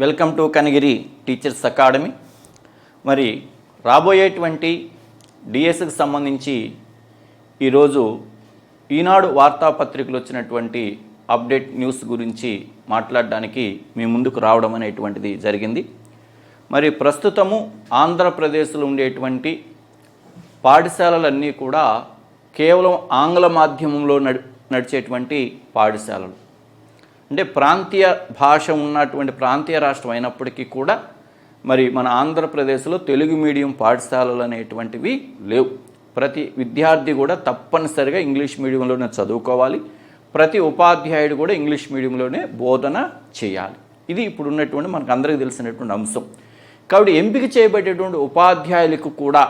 Welcome to Kanigiri teachers academy. మరి రాబోయేటువంటి డిఎస్కి సంబంధించి ఈరోజు ఈనాడు వార్తాపత్రికలు వచ్చినటువంటి అప్డేట్ న్యూస్ గురించి మాట్లాడడానికి మీ ముందుకు రావడం అనేటువంటిది జరిగింది. మరి ప్రస్తుతము ఆంధ్రప్రదేశ్లో ఉండేటువంటి పాఠశాలలన్నీ కూడా కేవలం ఆంగ్ల మాధ్యమంలో నడి నడిచేటువంటి పాఠశాలలు. అంటే ప్రాంతీయ భాష ఉన్నటువంటి ప్రాంతీయ రాష్ట్రం అయినప్పటికీ కూడా మరి మన ఆంధ్రప్రదేశ్లో తెలుగు మీడియం పాఠశాలలు అనేటువంటివి లేవు. ప్రతి విద్యార్థి కూడా తప్పనిసరిగా ఇంగ్లీష్ మీడియంలోనే చదువుకోవాలి. ప్రతి ఉపాధ్యాయుడు కూడా ఇంగ్లీష్ మీడియంలోనే బోధన చేయాలి. ఇది ఇప్పుడు ఉన్నటువంటి మనకు అందరికీ తెలిసినటువంటి అంశం. కాబట్టి ఎంపిక చేయబడేటువంటి ఉపాధ్యాయులకు కూడా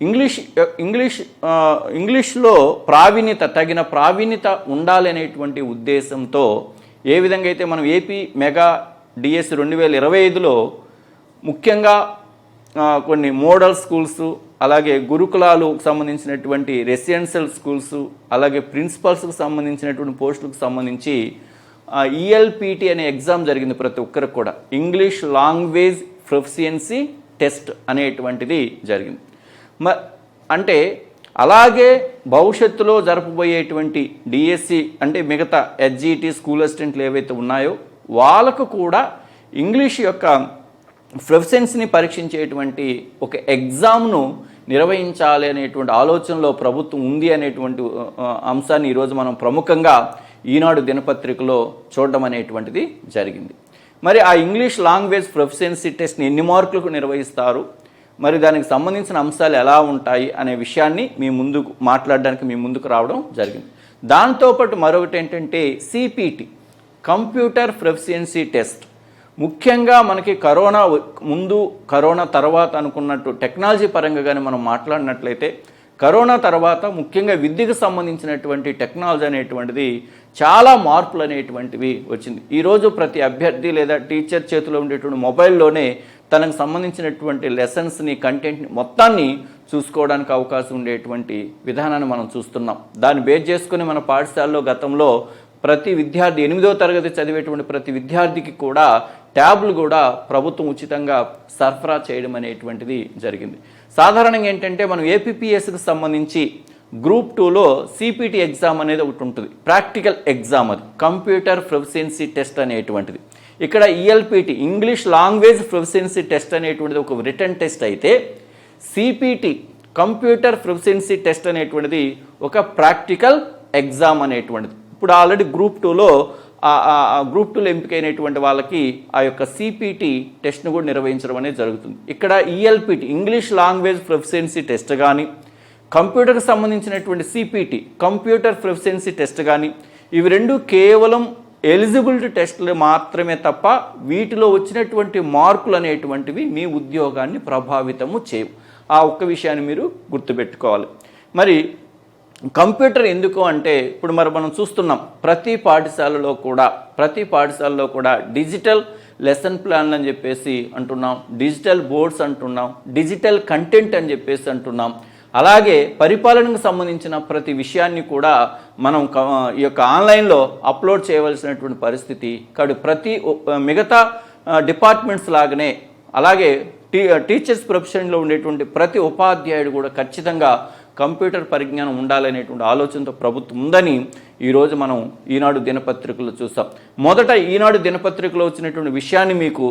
ఇంగ్లీష్ ఇంగ్లీష్ ఇంగ్లీష్లో ప్రావీణ్యత తగిన ప్రావీణ్యత ఉండాలనేటువంటి ఉద్దేశంతో ఏ విధంగా అయితే మనం ఏపీ మెగా డిఎస్ రెండు వేల ఇరవై ఐదులో ముఖ్యంగా కొన్ని మోడల్ స్కూల్స్ అలాగే గురుకులాలు సంబంధించినటువంటి రెసిడెన్షియల్ స్కూల్స్ అలాగే ప్రిన్సిపల్స్కు సంబంధించినటువంటి పోస్టులకు సంబంధించి ఈఎల్పిటి అనే ఎగ్జామ్ జరిగింది ప్రతి ఒక్కరికి కూడా. ఇంగ్లీష్ లాంగ్వేజ్ ప్రొఫిషియన్సీ టెస్ట్ అనేటువంటిది జరిగింది. మ అంటే అలాగే భవిష్యత్తులో జరపబోయేటువంటి డిఎస్సి అంటే మిగతా హెచ్జిటి స్కూల్ అసిస్టెంట్లు ఏవైతే ఉన్నాయో వాళ్ళకు కూడా ఇంగ్లీష్ యొక్క ప్రొఫెషన్స్ని పరీక్షించేటువంటి ఒక ఎగ్జామ్ను నిర్వహించాలి అనేటువంటి ఆలోచనలో ప్రభుత్వం ఉంది అనేటువంటి అంశాన్ని ఈరోజు మనం ప్రముఖంగా ఈనాడు దినపత్రికలో చూడడం అనేటువంటిది జరిగింది. మరి ఆ ఇంగ్లీష్ లాంగ్వేజ్ ప్రొఫెషన్సీ టెస్ట్ని ఎన్ని మార్కులకు నిర్వహిస్తారు? మరి దానికి సంబంధించిన అంశాలు ఎలా ఉంటాయి అనే విషయాన్ని మీ ముందుకు మాట్లాడడానికి మీ ముందుకు రావడం జరిగింది. దాంతోపాటు మరొకటి ఏంటంటే సిపిటి కంప్యూటర్ ప్రొఫిషియన్సీ టెస్ట్ ముఖ్యంగా మనకి కరోనా ముందు కరోనా తర్వాత అనుకున్నట్టు టెక్నాలజీ పరంగా కానీ మనం మాట్లాడినట్లయితే కరోనా తర్వాత ముఖ్యంగా విద్యకు సంబంధించినటువంటి టెక్నాలజీ అనేటువంటిది చాలా మార్పులు అనేటువంటివి వచ్చింది. ఈరోజు ప్రతి అభ్యర్థి లేదా టీచర్ చేతిలో ఉండేటువంటి మొబైల్లోనే తనకు సంబంధించినటువంటి లెసన్స్ని కంటెంట్ని మొత్తాన్ని చూసుకోవడానికి అవకాశం ఉండేటువంటి విధానాన్ని మనం చూస్తున్నాం. దాన్ని బేస్ చేసుకుని మన పాఠశాలలో గతంలో ప్రతి విద్యార్థి ఎనిమిదో తరగతి చదివేటువంటి ప్రతి విద్యార్థికి కూడా ట్యాబ్లు కూడా ప్రభుత్వం ఉచితంగా సరఫరా చేయడం అనేటువంటిది జరిగింది. సాధారణంగా ఏంటంటే మనం ఏపీపీఎస్కి సంబంధించి గ్రూప్ టూలో సిపిటి ఎగ్జామ్ అనేది ఒకటి ఉంటుంది. ప్రాక్టికల్ ఎగ్జామ్ అది. కంప్యూటర్ ప్రొఫిషియన్సీ టెస్ట్ అనేటువంటిది. ఇక్కడ ELPT English language proficiency test అనేటువంటిది ఒక రిటర్న్ టెస్ట్ అయితే సిపిటి కంప్యూటర్ ప్రొఫిషియన్సీ టెస్ట్ అనేటువంటిది ఒక ప్రాక్టికల్ ఎగ్జామ్ అనేటువంటిది. ఇప్పుడు ఆల్రెడీ గ్రూప్ టూలో గ్రూప్ టూలో ఎంపికైనటువంటి వాళ్ళకి ఆ యొక్క సిపిటి టెస్ట్ను కూడా నిర్వహించడం అనేది జరుగుతుంది. ఇక్కడ ELPT English language proficiency test కానీ కంప్యూటర్కి సంబంధించినటువంటి సిపిటి కంప్యూటర్ ప్రొఫిషియన్సీ టెస్ట్ కానీ ఇవి రెండు కేవలం ఎలిజిబిలిటీ టెస్టులు మాత్రమే తప్ప వీటిలో వచ్చినటువంటి మార్కులు అనేటువంటివి మీ ఉద్యోగాన్ని ప్రభావితము చేయవు. ఆ ఒక్క విషయాన్ని మీరు గుర్తుపెట్టుకోవాలి. మరి కంప్యూటర్ ఎందుకు అంటే ఇప్పుడు మరి మనం చూస్తున్నాం ప్రతి పాఠశాలలో కూడా ప్రతి పాఠశాలలో కూడా డిజిటల్ లెసన్ ప్లాన్లు అని చెప్పేసి అంటున్నాం డిజిటల్ బోర్డ్స్ అంటున్నాం డిజిటల్ కంటెంట్ అని చెప్పేసి అంటున్నాం. అలాగే పరిపాలనకు సంబంధించిన ప్రతి విషయాన్ని కూడా మనం ఈ యొక్క ఆన్లైన్లో అప్లోడ్ చేయవలసినటువంటి పరిస్థితి కాదు. ప్రతి మిగతా డిపార్ట్మెంట్స్ లాగానే అలాగే టీ టీచర్స్ ప్రొఫెషన్లో ఉండేటువంటి ప్రతి ఉపాధ్యాయుడు కూడా ఖచ్చితంగా కంప్యూటర్ పరిజ్ఞానం ఉండాలనేటువంటి ఆలోచనతో ప్రభుత్వం ఉందని ఈరోజు మనం ఈనాడు దినపత్రికలో చూసాం మొదట ఈనాడు దినపత్రికలో వచ్చినటువంటి విషయాన్ని మీకు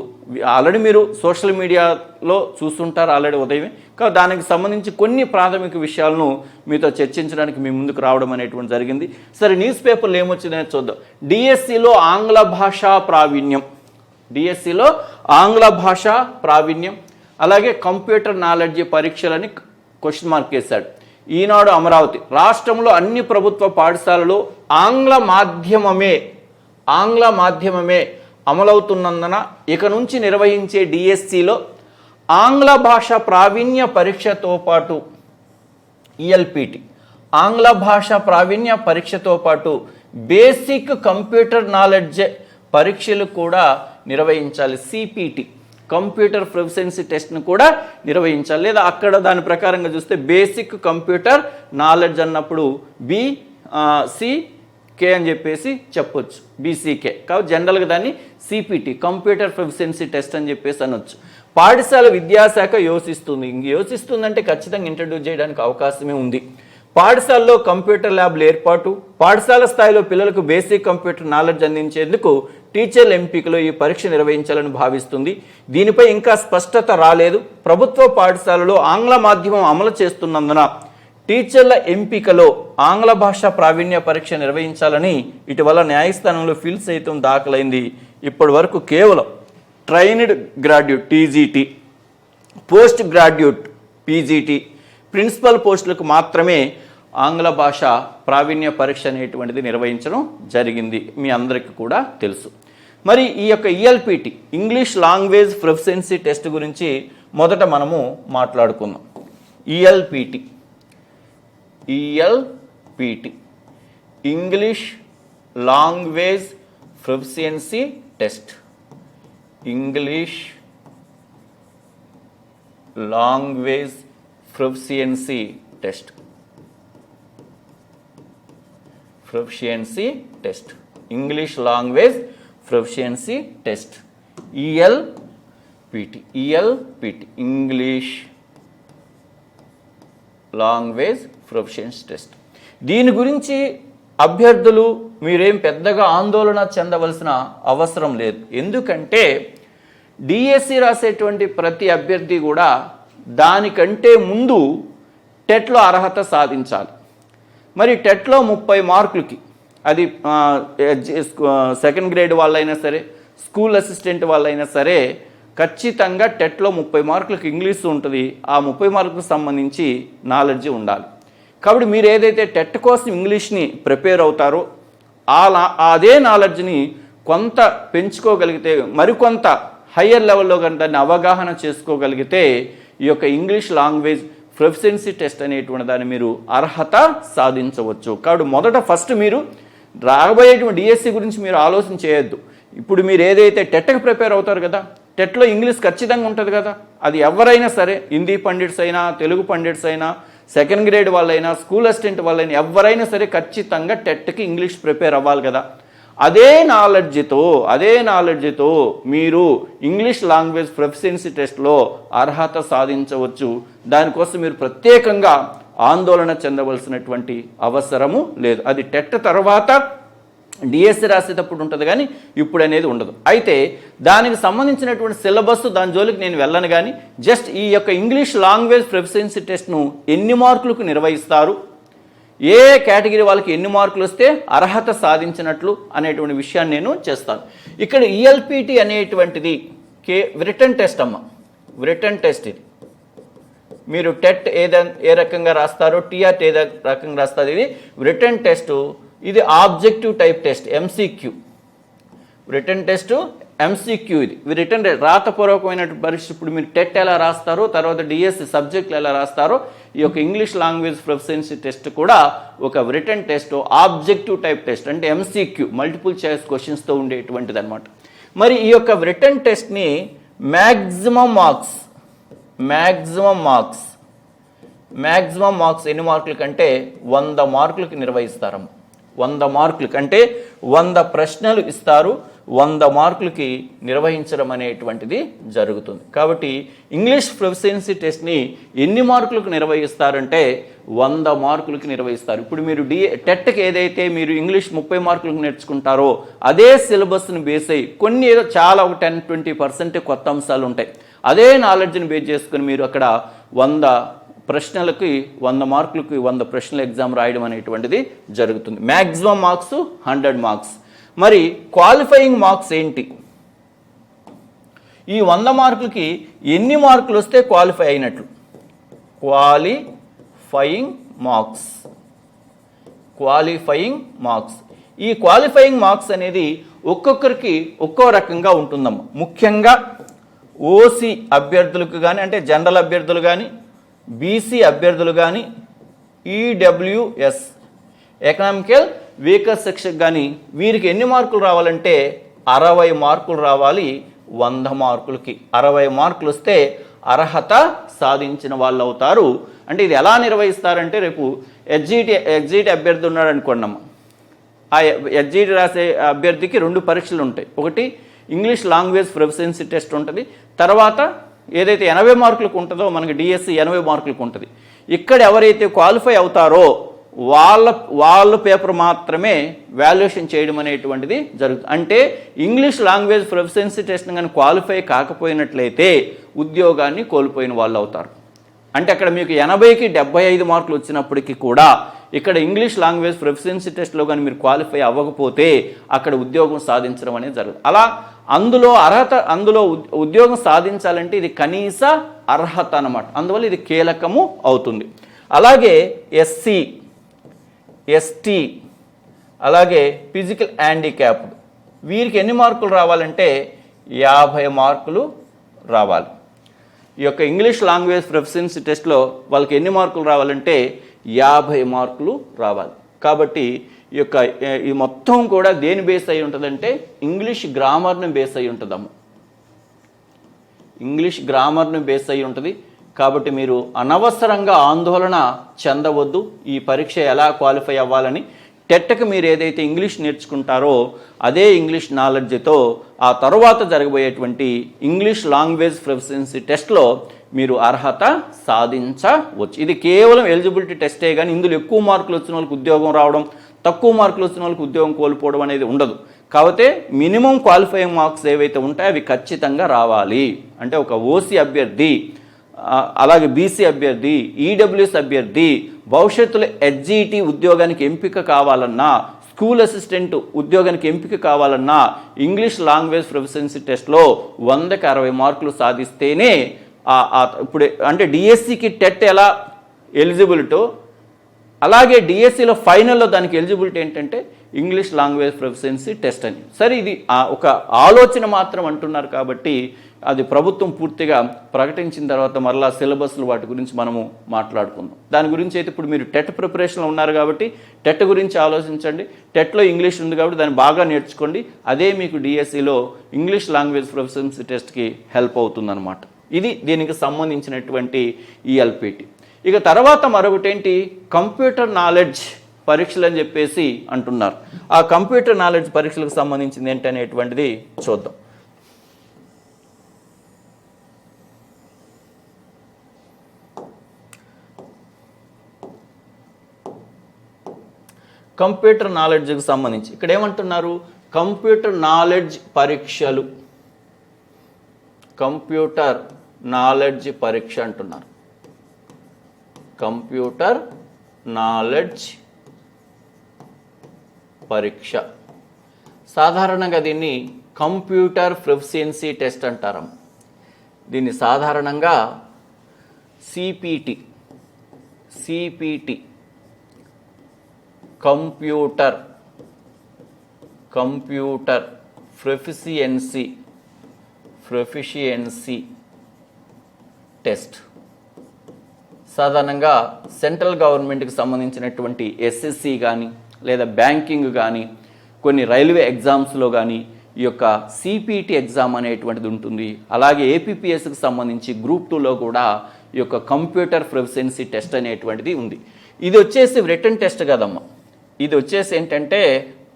ఆల్రెడీ మీరు సోషల్ మీడియాలో చూస్తుంటారు ఆల్రెడీ ఉదయమే. కానీ దానికి సంబంధించి కొన్ని ప్రాథమిక విషయాలను మీతో చర్చించడానికి మీ ముందుకు రావడం అనేటువంటి జరిగింది. సరే న్యూస్ పేపర్లు ఏమొచ్చిందని చూద్దాం. డిఎస్సిలో ఆంగ్ల భాషా ప్రావీణ్యం. డిఎస్సిలో ఆంగ్ల భాష ప్రావీణ్యం. అలాగే కంప్యూటర్ నాలెడ్జ్ పరీక్షలని క్వశ్చన్ మార్క్ వేశాడు. ఈనాడు అమరావతి. రాష్ట్రంలో అన్ని ప్రభుత్వ పాఠశాలలు ఆంగ్ల మాధ్యమమే ఆంగ్ల మాధ్యమమే అమలవుతున్నందున ఇక నుంచి నిర్వహించే డిఎస్సిలో ఆంగ్ల భాష ప్రావీణ్య పరీక్షతో పాటు ఈఎల్పిటి ఆంగ్ల భాష ప్రావీణ్య పరీక్షతో పాటు బేసిక్ కంప్యూటర్ నాలెడ్జ్ పరీక్షలు కూడా నిర్వహించాలి. సిపిటి. కంప్యూటర్ ప్రొఫిషియన్సీ టెస్ట్ను కూడా నిర్వహించాలి. లేదా అక్కడ దాని ప్రకారంగా చూస్తే బేసిక్ కంప్యూటర్ నాలెడ్జ్ అన్నప్పుడు బి సి కే అని చెప్పేసి చెప్పొచ్చు. బీసీకే కాబట్టి జనరల్గా దాన్ని సిపిటి కంప్యూటర్ ప్రొఫిషియన్సీ టెస్ట్ అని చెప్పేసి అనొచ్చు. పాఠశాల విద్యాశాఖ యోచిస్తుంది ఇంక యోచిస్తుందంటే ఖచ్చితంగా ఇంట్రడ్యూస్ చేయడానికి అవకాశమే ఉంది. పాఠశాలలో కంప్యూటర్ ల్యాబ్ల ఏర్పాటు పాఠశాల స్థాయిలో పిల్లలకు బేసిక్ కంప్యూటర్ నాలెడ్జ్ అందించేందుకు టీచర్ల ఎంపికలో ఈ పరీక్ష నిర్వహించాలని భావిస్తుంది. దీనిపై ఇంకా స్పష్టత రాలేదు. ప్రభుత్వ పాఠశాలలో ఆంగ్ల మాధ్యమం అమలు చేస్తున్నందున టీచర్ల ఎంపికలో ఆంగ్ల భాష ప్రావీణ్య పరీక్ష నిర్వహించాలని ఇటీవల న్యాయస్థానంలో ఫిల్ సైతం దాఖలైంది. ఇప్పటి వరకు కేవలం trained graduate TGT post graduate PGT principal పోస్టులకు మాత్రమే ఆంగ్ల భాష ప్రావీణ్య పరీక్ష అనేటువంటిది నిర్వహించడం జరిగింది. మీ అందరికీ కూడా తెలుసు. మరి ఈ యొక్క ELPT English language proficiency test గురించి మొదట మనము మాట్లాడుకుందాం. ELPT ELPT English language proficiency test English language proficiency test proficiency test English language proficiency test ELPT ELPT English language proficiency test దీని గురించి అభ్యర్థులు మీరేం పెద్దగా ఆందోళన చెందవలసిన అవసరం లేదు. ఎందుకంటే డిఎస్సి రాసేటువంటి ప్రతి అభ్యర్థి కూడా దానికంటే ముందు టెట్లో అర్హత సాధించాలి. మరి టెట్లో ముప్పై మార్కులకి. అది సెకండ్ గ్రేడ్ వాళ్ళైనా సరే స్కూల్ అసిస్టెంట్ వాళ్ళైనా సరే ఖచ్చితంగా టెట్లో ముప్పై మార్కులకు ఇంగ్లీష్ ఉంటుంది. ఆ ముప్పై మార్కులకు సంబంధించి నాలెడ్జ్ ఉండాలి. కాబట్టి మీరు ఏదైతే టెట్ కోసం ఇంగ్లీష్ని ప్రిపేర్ అవుతారో ఆ అదే నాలెడ్జ్ని కొంత పెంచుకోగలిగితే మరికొంత హయ్యర్ లెవెల్లో కనుక దాన్ని అవగాహన చేసుకోగలిగితే ఈ యొక్క ఇంగ్లీష్ లాంగ్వేజ్ ప్రొఫిషియన్సీ టెస్ట్ అనేటువంటి దాన్ని మీరు అర్హత సాధించవచ్చు. కాబట్టి మొదట ఫస్ట్ మీరు రాబోయేటువంటి డిఎస్సి గురించి మీరు ఆలోచన చేయొద్దు. ఇప్పుడు మీరు ఏదైతే టెట్కి ప్రిపేర్ అవుతారు కదా టెట్లో ఇంగ్లీష్ ఖచ్చితంగా ఉంటుంది కదా అది ఎవరైనా సరే హిందీ పండిట్స్ అయినా తెలుగు పండిట్స్ అయినా సెకండ్ గ్రేడ్ వాళ్ళైనా స్కూల్ అసిస్టెంట్ వాళ్ళైనా ఎవరైనా సరే ఖచ్చితంగా టెట్కి ఇంగ్లీష్ ప్రిపేర్ అవ్వాలి కదా. అదే నాలెడ్జ్తో అదే నాలెడ్జ్తో మీరు ఇంగ్లీష్ లాంగ్వేజ్ ప్రొఫిషియన్సీ టెస్ట్లో అర్హత సాధించవచ్చు. దానికోసం మీరు ప్రత్యేకంగా ఆందోళన చెందవలసినటువంటి అవసరము లేదు. అది టెట్ తర్వాత డిఎస్సి రాసేటప్పుడు ఉంటుంది కానీ ఇప్పుడు అనేది ఉండదు. అయితే దానికి సంబంధించినటువంటి సిలబస్ దాని జోలికి నేను వెళ్ళను కానీ జస్ట్ ఈ యొక్క ఇంగ్లీష్ లాంగ్వేజ్ ప్రొఫిషియన్సీ టెస్ట్ను ఎన్ని మార్కులకు నిర్వహిస్తారు? ఏ కేటగిరీ వాళ్ళకి ఎన్ని మార్కులు వస్తే అర్హత సాధించినట్లు అనేటువంటి విషయాన్ని నేను చేస్తాను. ఇక్కడ ఈఎల్పిటి అనేటువంటిది కే రిటర్న్ టెస్ట్ అమ్మ. రిటర్న్ టెస్ట్ ఇది. మీరు టెట్ ఏద ఏ రకంగా రాస్తారో టీఆర్ట్ ఏ రకంగా రాస్తారు ఇది రిటర్న్ టెస్ట్ ఇది objective type test MCQ written test MCQ ఇది. రిటర్న్ రాతపూర్వకమైన పరీక్ష ఇప్పుడు మీరు టెట్ ఎలా రాస్తారో తర్వాత డిఎస్సి సబ్జెక్టులు ఎలా రాస్తారో ఈ యొక్క ఇంగ్లీష్ లాంగ్వేజ్ ప్రొఫిషియన్సీ టెస్ట్ కూడా ఒక written test objective type test అంటే ఎంసీక్యూ మల్టిపుల్ చాయిస్ క్వశ్చన్స్తో ఉండేటువంటిది అనమాట మరి ఈ యొక్క written టెస్ట్ని maximum marks maximum marks maximum marks ఎన్ని మార్కుల కంటే వంద మార్కులకి నిర్వహిస్తారు. వంద మార్కులు అంటే వంద ప్రశ్నలు ఇస్తారు. వంద మార్కులకి నిర్వహించడం అనేటువంటిది జరుగుతుంది. కాబట్టి ఇంగ్లీష్ ప్రొఫిషియన్సీ టెస్ట్ని ఎన్ని మార్కులకు నిర్వహిస్తారంటే వంద మార్కులకి నిర్వహిస్తారు. ఇప్పుడు మీరు డి టెట్కి ఏదైతే మీరు ఇంగ్లీష్ ముప్పై మార్కులకు నేర్చుకుంటారో అదే సిలబస్ని బేస్ అయ్యి కొన్ని ఏదో చాలా ఒక టెన్ ట్వంటీ పర్సెంట్ కొత్త అంశాలు ఉంటాయి. అదే నాలెడ్జ్ని బేస్ చేసుకుని మీరు అక్కడ వంద ప్రశ్నలకి వంద మార్కులకి వంద ప్రశ్నల ఎగ్జామ్ రాయడం అనేటువంటిది జరుగుతుంది. Maximum marks hundred marks. మరి క్వాలిఫైయింగ్ మార్క్స్ ఏంటి? ఈ వంద మార్కులకి ఎన్ని మార్కులు వస్తే క్వాలిఫై అయినట్లు? క్వాలిఫైయింగ్ మార్క్స్ క్వాలిఫైయింగ్ మార్క్స్ ఈ క్వాలిఫైయింగ్ మార్క్స్ అనేది ఒక్కొక్కరికి ఒక్కో రకంగా ఉంటుందమ్మా. ముఖ్యంగా ఓసీ అభ్యర్థులకు కానీ అంటే జనరల్ అభ్యర్థులు కానీ బీసీ అభ్యర్థులు కానీ ఈడబ్ల్యూఎస్ ఎకనామికల్ వీకర్ సెక్షన్ కానీ వీరికి ఎన్ని మార్కులు రావాలంటే అరవై మార్కులు రావాలి వంద మార్కులకి. అరవై మార్కులు వస్తే అర్హత సాధించిన వాళ్ళు అవుతారు. అంటే ఇది ఎలా నిర్వహిస్తారంటే రేపు ఎగ్జిట్ ఎగ్జిట్ అభ్యర్థి ఉన్నాడు అనుకోండమ్మా. ఆ ఎగ్జిట్ రాసే అభ్యర్థికి రెండు పరీక్షలు ఉంటాయి. ఒకటి ఇంగ్లీష్ లాంగ్వేజ్ ప్రొఫిషియన్సీ టెస్ట్ ఉంటుంది. తర్వాత ఏదైతే ఎనభై మార్కులకు ఉంటుందో మనకి డిఎస్సి ఎనభై మార్కులకు ఉంటుంది. ఇక్కడ ఎవరైతే క్వాలిఫై అవుతారో వాళ్ళ వాళ్ళ పేపర్ మాత్రమే వాల్యుయేషన్ చేయడం అనేటువంటిది జరుగుతుంది అంటే ఇంగ్లీష్ లాంగ్వేజ్ ప్రొఫిషియన్సీ టెస్ట్ కానీ క్వాలిఫై కాకపోయినట్లయితే ఉద్యోగాన్ని కోల్పోయిన వాళ్ళు అవుతారు. అంటే అక్కడ మీకు ఎనభైకి డెబ్బై ఐదు మార్కులు వచ్చినప్పటికీ కూడా ఇక్కడ ఇంగ్లీష్ లాంగ్వేజ్ ప్రొఫిషియన్సీ టెస్ట్లో కానీ మీరు క్వాలిఫై అవ్వకపోతే అక్కడ ఉద్యోగం సాధించడం అనేది జరుగుతుంది అలా అందులో అర్హత అందులో ఉద్యోగం సాధించాలంటే ఇది కనీస అర్హత అనమాట అందువల్ల ఇది కీలకము అవుతుంది. అలాగే ఎస్సీ ఎస్టీ అలాగే ఫిజికల్ హ్యాండిక్యాప్డ్ వీరికి ఎన్ని మార్కులు రావాలంటే యాభై మార్కులు రావాలి. ఈ యొక్క ఇంగ్లీష్ లాంగ్వేజ్ ప్రొఫెషన్సీ టెస్ట్లో వాళ్ళకి ఎన్ని మార్కులు రావాలంటే యాభై మార్కులు రావాలి. కాబట్టి ఈ యొక్క ఈ మొత్తం కూడా దేని బేస్ అయి ఉంటుందంటే ఇంగ్లీష్ గ్రామర్ని బేస్ అయి ఉంటుందమ్మ. ఇంగ్లీష్ గ్రామర్ని బేస్ అయి ఉంటుంది. కాబట్టి మీరు అనవసరంగా ఆందోళన చెందవద్దు. ఈ పరీక్ష ఎలా క్వాలిఫై అవ్వాలని టెట్కి మీరు ఏదైతే ఇంగ్లీష్ నేర్చుకుంటారో అదే ఇంగ్లీష్ నాలెడ్జ్తో ఆ తర్వాత జరగబోయేటువంటి ఇంగ్లీష్ లాంగ్వేజ్ ప్రొఫిషియన్సీ టెస్ట్లో మీరు అర్హత సాధించవచ్చు. ఇది కేవలం ఎలిజిబిలిటీ టెస్టే కానీ ఇందులో ఎక్కువ మార్కులు వచ్చిన వాళ్ళకి ఉద్యోగం రావడం తక్కువ మార్కులు వచ్చిన వాళ్ళకి ఉద్యోగం కోల్పోవడం అనేది ఉండదు. కాకపోతే మినిమం క్వాలిఫైయింగ్ మార్క్స్ ఏవైతే ఉంటాయో అవి ఖచ్చితంగా రావాలి. అంటే ఒక ఓసీ అభ్యర్థి అలాగే బీసీ అభ్యర్థి ఈడబ్ల్యూఎస్ అభ్యర్థి భవిష్యత్తులో హెచ్జిటి ఉద్యోగానికి ఎంపిక కావాలన్నా స్కూల్ అసిస్టెంట్ ఉద్యోగానికి ఎంపిక కావాలన్నా ఇంగ్లీష్ లాంగ్వేజ్ ప్రొఫిషియన్సీ టెస్ట్లో వందకి అరవై మార్కులు సాధిస్తేనే ఇప్పుడు అంటే డిఎస్సికి టెట్ ఎలా ఎలిజిబిలిటో అలాగే డిఎస్సిలో ఫైనల్లో దానికి ఎలిజిబిలిటీ ఏంటంటే ఇంగ్లీష్ లాంగ్వేజ్ ప్రొఫిషియన్సీ టెస్ట్ అని. సరే ఇది ఒక ఆలోచన మాత్రం అంటున్నారు కాబట్టి అది ప్రభుత్వం పూర్తిగా ప్రకటించిన తర్వాత మరలా సిలబస్లు వాటి గురించి మనము మాట్లాడుకుందాం. దాని గురించి అయితే ఇప్పుడు మీరు టెట్ ప్రిపరేషన్లో ఉన్నారు కాబట్టి టెట్ గురించి ఆలోచించండి. టెట్లో ఇంగ్లీష్ ఉంది కాబట్టి దాన్ని బాగా నేర్చుకోండి. అదే మీకు డిఎస్సిలో ఇంగ్లీష్ లాంగ్వేజ్ ప్రొఫెషన్స్ టెస్ట్కి హెల్ప్ అవుతుందన్నమాట. ఇది దీనికి సంబంధించినటువంటి ఈఎల్పిటి. ఇక తర్వాత మరొకటి ఏంటి? కంప్యూటర్ నాలెడ్జ్ పరీక్షలు అని చెప్పేసి అంటున్నారు. ఆ కంప్యూటర్ నాలెడ్జ్ పరీక్షలకు సంబంధించింది ఏంటి అనేటువంటిది చూద్దాం. కంప్యూటర్ నాలెడ్జ్కి సంబంధించి. ఇక్కడ ఏమంటున్నారు? కంప్యూటర్ నాలెడ్జ్ పరీక్షలు. కంప్యూటర్ నాలెడ్జ్ పరీక్ష అంటున్నారు. కంప్యూటర్ నాలెడ్జ్ పరీక్ష. సాధారణంగా దీన్ని కంప్యూటర్ ప్రొఫిషియన్సీ టెస్ట్ అంటారు. దీన్ని సాధారణంగా CPT CPT computer. Computer. Proficiency proficiency test. సాధారణంగా సెంట్రల్ గవర్నమెంట్కి సంబంధించినటువంటి ఎస్ఎస్సి కానీ లేదా బ్యాంకింగ్ కానీ కొన్ని రైల్వే ఎగ్జామ్స్లో కానీ ఈ యొక్క సిపిటి ఎగ్జామ్ అనేటువంటిది ఉంటుంది. అలాగే ఏపీపీఎస్కి సంబంధించి గ్రూప్ టూలో కూడా ఈ యొక్క కంప్యూటర్ ప్రొఫిషియన్సీ టెస్ట్ అనేటువంటిది ఉంది. ఇది వచ్చేసి రిటర్న్ టెస్ట్ కదమ్మా. ఇది వచ్చేసి ఏంటంటే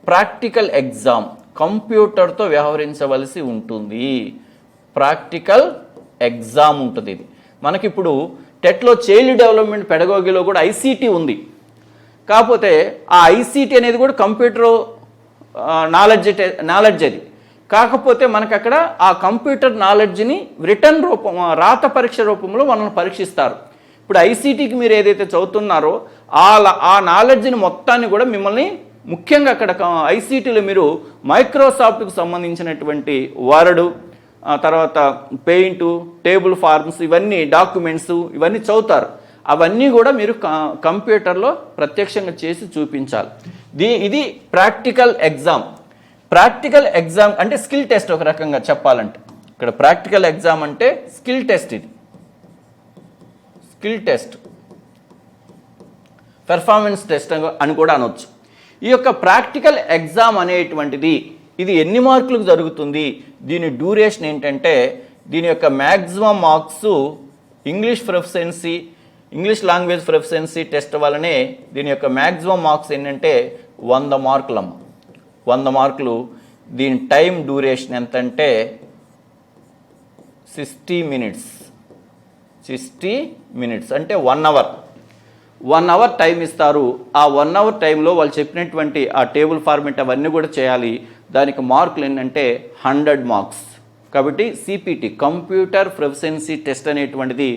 ప్రాక్టికల్ ఎగ్జామ్. కంప్యూటర్తో వ్యవహరించవలసి ఉంటుంది. ప్రాక్టికల్ ఎగ్జామ్ ఉంటుంది ఇది. మనకిప్పుడు టెట్లో చైల్డ్ డెవలప్మెంట్ పెడగోగిలో కూడా ఐసీటీ ఉంది. కాకపోతే ఆ ఐసీటీ అనేది కూడా కంప్యూటర్ నాలెడ్జ్ నాలెడ్జ్ అది. కాకపోతే మనకు అక్కడ ఆ కంప్యూటర్ నాలెడ్జ్ని రిటర్న్ రూపం రాత పరీక్ష రూపంలో మనల్ని పరీక్షిస్తారు. ఇప్పుడు ఐసీటీకి మీరు ఏదైతే చదువుతున్నారో ఆ ఆ నాలెడ్జ్ని మొత్తాన్ని కూడా మిమ్మల్ని ముఖ్యంగా అక్కడ ఐసీటీలో మీరు మైక్రోసాఫ్ట్కు సంబంధించినటువంటి వర్డ్ తర్వాత పెయింటు టేబుల్ ఫార్మ్స్ ఇవన్నీ డాక్యుమెంట్స్ ఇవన్నీ చదువుతారు. అవన్నీ కూడా మీరు క- కంప్యూటర్లో ప్రత్యక్షంగా చేసి చూపించాలి. దీ ఇది ప్రాక్టికల్ ఎగ్జామ్. ప్రాక్టికల్ ఎగ్జామ్ అంటే స్కిల్ టెస్ట్ ఒక రకంగా చెప్పాలంటే. ఇక్కడ ప్రాక్టికల్ ఎగ్జామ్ అంటే స్కిల్ టెస్ట్ ఇది. స్కిల్ టెస్ట్ పెర్ఫార్మెన్స్ టెస్ట్ అని కూడా అనొచ్చు. ఈ యొక్క ప్రాక్టికల్ ఎగ్జామ్ అనేటువంటిది ఇది ఎన్ని మార్కులకు జరుగుతుంది దీని డ్యూరేషన్ ఏంటంటే దీని యొక్క maximum marks English proficiency English language proficiency test వల్లనే దీని యొక్క మ్యాక్సిమం మార్క్స్ ఏంటంటే వంద మార్కులమ్మ. వంద మార్కులు దీని టైం డ్యూరేషన్ ఎంత అంటే సిక్స్టీ మినిట్స్. సిక్స్టీ మినిట్స్ అంటే one hour one hour time ఇస్తారు. ఆ వన్ అవర్ టైంలో వాళ్ళు చెప్పినటువంటి ఆ టేబుల్ ఫార్మేట్ అవన్నీ కూడా చేయాలి. దానికి మార్కులు ఏంటంటే హండ్రెడ్ మార్క్స్ కాబట్టి సిపిటి కంప్యూటర్ ప్రొఫెషన్సీ టెస్ట్ అనేటువంటిది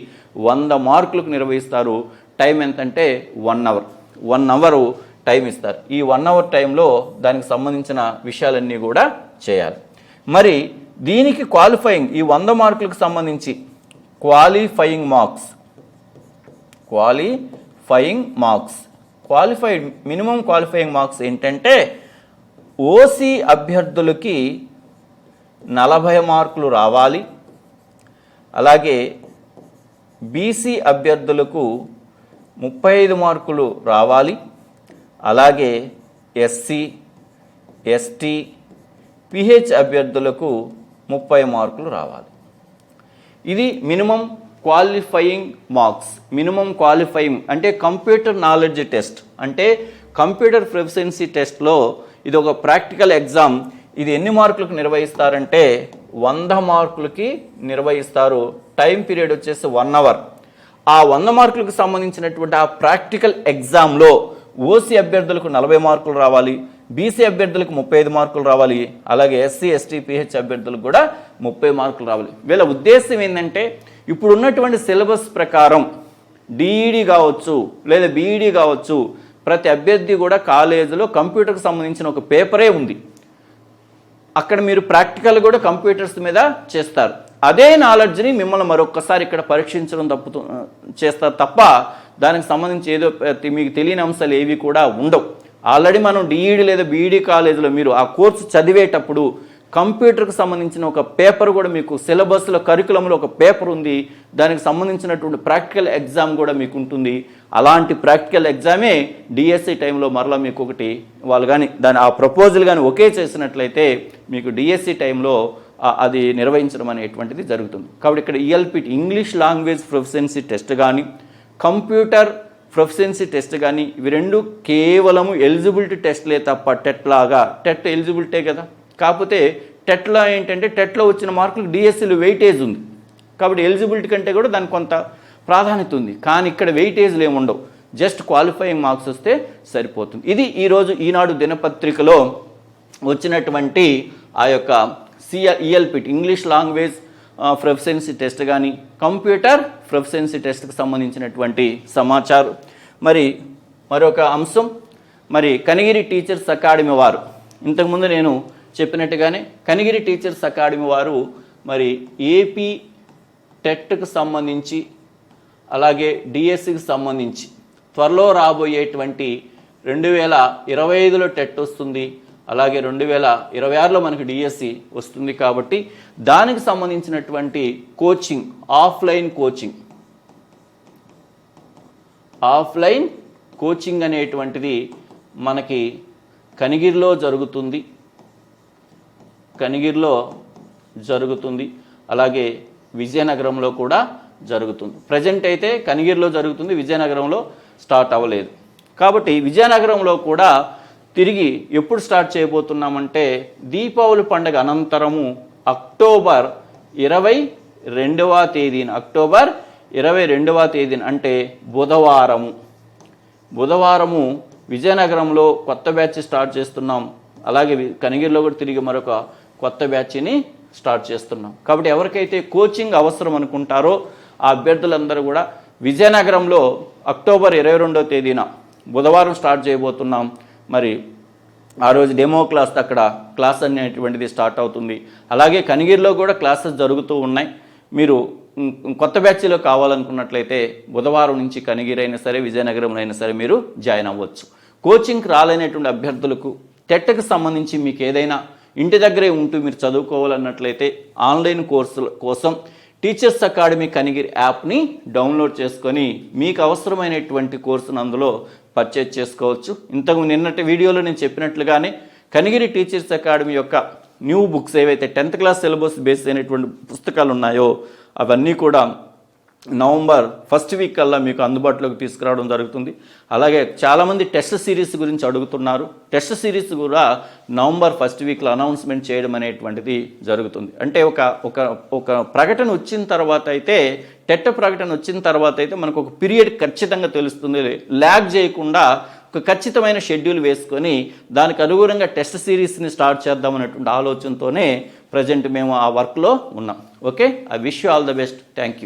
వంద మార్కులకు నిర్వహిస్తారు. టైం ఎంతంటే one hour one hour time ఇస్తారు. ఈ వన్ అవర్ టైంలో దానికి సంబంధించిన విషయాలన్నీ కూడా చేయాలి. మరి దీనికి క్వాలిఫైయింగ్ ఈ వంద మార్కులకు సంబంధించి qualifying marks qualifying marks qualified minimum qualifying marks ఏంటంటే ఓసీ అభ్యర్థులకి నలభై మార్కులు రావాలి. అలాగే బీసీ అభ్యర్థులకు ముప్పై ఐదు మార్కులు రావాలి. అలాగే ఎస్సీ ఎస్టీ పిహెచ్ అభ్యర్థులకు ముప్పై మార్కులు రావాలి. ఇది minimum qualifying marks minimum qualifying అంటే కంప్యూటర్ నాలెడ్జ్ టెస్ట్ అంటే కంప్యూటర్ ప్రొఫెషన్సీ టెస్ట్లో ఇది ఒక ప్రాక్టికల్ ఎగ్జామ్ ఇది ఎన్ని మార్కులకు నిర్వహిస్తారంటే వంద మార్కులకి నిర్వహిస్తారు. టైం పీరియడ్ వచ్చేసి వన్ అవర్ ఆ వంద మార్కులకు సంబంధించినటువంటి ఆ ప్రాక్టికల్ ఎగ్జామ్లో ఓసీ అభ్యర్థులకు నలభై మార్కులు రావాలి. బీసీ అభ్యర్థులకు ముప్పై ఐదు మార్కులు రావాలి. అలాగే ఎస్సీ ఎస్టీ పిహెచ్ అభ్యర్థులకు కూడా ముప్పై మార్కులు రావాలి. వీళ్ళ ఉద్దేశం ఏంటంటే ఇప్పుడు ఉన్నటువంటి సిలబస్ ప్రకారం డిఈడి కావచ్చు లేదా బీఈడి కావచ్చు ప్రతి అభ్యర్థి కూడా కాలేజీలో కంప్యూటర్కి సంబంధించిన ఒక పేపరే ఉంది. అక్కడ మీరు ప్రాక్టికల్ కూడా కంప్యూటర్స్ మీద చేస్తారు. అదే నాలెడ్జ్ని మిమ్మల్ని మరొకసారి ఇక్కడ పరీక్షించడం తప్పుతూ చేస్తారు తప్ప దానికి సంబంధించి ఏదో మీకు తెలియని అంశాలు ఏవి కూడా ఉండవు. ఆల్రెడీ మనం డిఈడి లేదా బీఈడి కాలేజీలో మీరు ఆ కోర్సు చదివేటప్పుడు కంప్యూటర్కి సంబంధించిన ఒక పేపర్ కూడా మీకు సిలబస్లో కరికులంలో ఒక పేపర్ ఉంది. దానికి సంబంధించినటువంటి ప్రాక్టికల్ ఎగ్జామ్ కూడా మీకు ఉంటుంది. అలాంటి ప్రాక్టికల్ ఎగ్జామే డిఎస్సి టైంలో మరలా మీకు ఒకటి వాళ్ళు కానీ దాని ఆ ప్రపోజల్ కానీ ఒకే చేసినట్లయితే మీకు డిఎస్సి టైంలో అది నిర్వహించడం అనేటువంటిది జరుగుతుంది. కాబట్టి ఇక్కడ ELPT English language proficiency test కానీ కంప్యూటర్ ప్రొఫెషన్సీ టెస్ట్ కానీ ఇవి రెండు కేవలము ఎలిజిబిలిటీ టెస్ట్లే తప్ప టెట్ లాగా టెట్ ఎలిజిబిలిటీ కదా? కాకపోతే టెట్లో ఏంటంటే టెట్లో వచ్చిన మార్కులు డిఎస్సిలో వెయిటేజ్ ఉంది. కాబట్టి ఎలిజిబిలిటీ కంటే కూడా దానికి కొంత ప్రాధాన్యత ఉంది. కానీ ఇక్కడ వెయిటేజ్లు ఏమి ఉండవు. జస్ట్ క్వాలిఫైయింగ్ మార్క్స్ వస్తే సరిపోతుంది. ఇది ఈరోజు ఈనాడు దినపత్రికలో వచ్చినటువంటి ఆ యొక్క CL ELPT English language proficiency test కానీ కంప్యూటర్ ప్రొఫెసెన్సీ టెస్ట్కి సంబంధించినటువంటి సమాచారం. మరి మరొక అంశం మరి కనిగిరి టీచర్స్ అకాడమీ వారు. ఇంతకుముందు నేను చెప్పినట్టుగానే కనిగిరి టీచర్స్ అకాడమీ వారు మరి ఏపీ టెట్కు సంబంధించి అలాగే డిఎస్సికి సంబంధించి త్వరలో రాబోయేటువంటి రెండు వేల ఇరవై ఐదులో టెట్ వస్తుంది అలాగే రెండు వేల ఇరవై ఆరులో మనకి డిఎస్సి వస్తుంది కాబట్టి దానికి సంబంధించినటువంటి coaching offline coaching. Offline coaching అనేటువంటిది మనకి కనిగిరిలో జరుగుతుంది. కనిగిరిలో జరుగుతుంది. అలాగే విజయనగరంలో కూడా జరుగుతుంది. ప్రజెంట్ అయితే కనిగిరిలో జరుగుతుంది విజయనగరంలో స్టార్ట్ అవ్వలేదు. కాబట్టి విజయనగరంలో కూడా తిరిగి ఎప్పుడు స్టార్ట్ చేయబోతున్నామంటే దీపావళి పండుగ అనంతరము అక్టోబర్ ఇరవై రెండవ తేదీన అక్టోబర్ ఇరవై రెండవ తేదీన అంటే బుధవారము. బుధవారము విజయనగరంలో కొత్త బ్యాచ్ స్టార్ట్ చేస్తున్నాం. అలాగే వి- కనిగిరిలో కూడా తిరిగి మరొక కొత్త బ్యాచ్ని స్టార్ట్ చేస్తున్నాం. కాబట్టి ఎవరికైతే కోచింగ్ అవసరం అనుకుంటారో ఆ అభ్యర్థులందరూ కూడా విజయనగరంలో అక్టోబర్ ఇరవై రెండో తేదీన బుధవారం స్టార్ట్ చేయబోతున్నాం. మరి ఆ రోజు డెమో క్లాస్ అక్కడ క్లాస్ అనేటువంటిది స్టార్ట్ అవుతుంది. అలాగే కనిగిరిలో కూడా క్లాసెస్ జరుగుతూ ఉన్నాయి. మీరు కొత్త బ్యాచ్లో కావాలనుకున్నట్లయితే బుధవారం నుంచి కనిగిరైనా సరే విజయనగరంలో అయినా సరే మీరు జాయిన్ అవ్వచ్చు. కోచింగ్కి రాలేనటువంటి అభ్యర్థులకు టెట్కి సంబంధించి మీకు ఏదైనా ఇంటి దగ్గరే ఉంటూ మీరు చదువుకోవాలన్నట్లయితే ఆన్లైన్ కోర్సుల కోసం టీచర్స్ అకాడమీ కనిగిరి యాప్ని డౌన్లోడ్ చేసుకొని మీకు అవసరమైనటువంటి కోర్సును అందులో పర్చేజ్ చేసుకోవచ్చు. ఇంతకు నిన్నటి వీడియోలో నేను చెప్పినట్లుగానే కనిగిరి టీచర్స్ అకాడమీ యొక్క న్యూ బుక్స్ ఏవైతే టెన్త్ క్లాస్ సిలబస్ బేస్ అయినటువంటి పుస్తకాలు ఉన్నాయో అవన్నీ కూడా నవంబర్ ఫస్ట్ వీక్ కల్లా మీకు అందుబాటులోకి తీసుకురావడం జరుగుతుంది. అలాగే చాలామంది టెస్ట్ సిరీస్ గురించి అడుగుతున్నారు. టెస్ట్ సిరీస్ కూడా నవంబర్ ఫస్ట్ వీక్లో అనౌన్స్మెంట్ చేయడం అనేటువంటిది జరుగుతుంది. అంటే ఒక ఒక ఒక ప్రకటన వచ్చిన తర్వాత అయితే టెట్ ప్రకటన వచ్చిన తర్వాత అయితే మనకు ఒక పీరియడ్ ఖచ్చితంగా తెలుస్తుంది. ల్యాగ్ చేయకుండా ఒక ఖచ్చితమైన షెడ్యూల్ వేసుకొని దానికి అనుగుణంగా టెస్ట్ సిరీస్ని స్టార్ట్ చేద్దాం అనేటువంటి ఆలోచనతోనే ప్రజెంట్ మేము ఆ వర్క్లో ఉన్నాం. Okay? I wish you all the best. Thank you.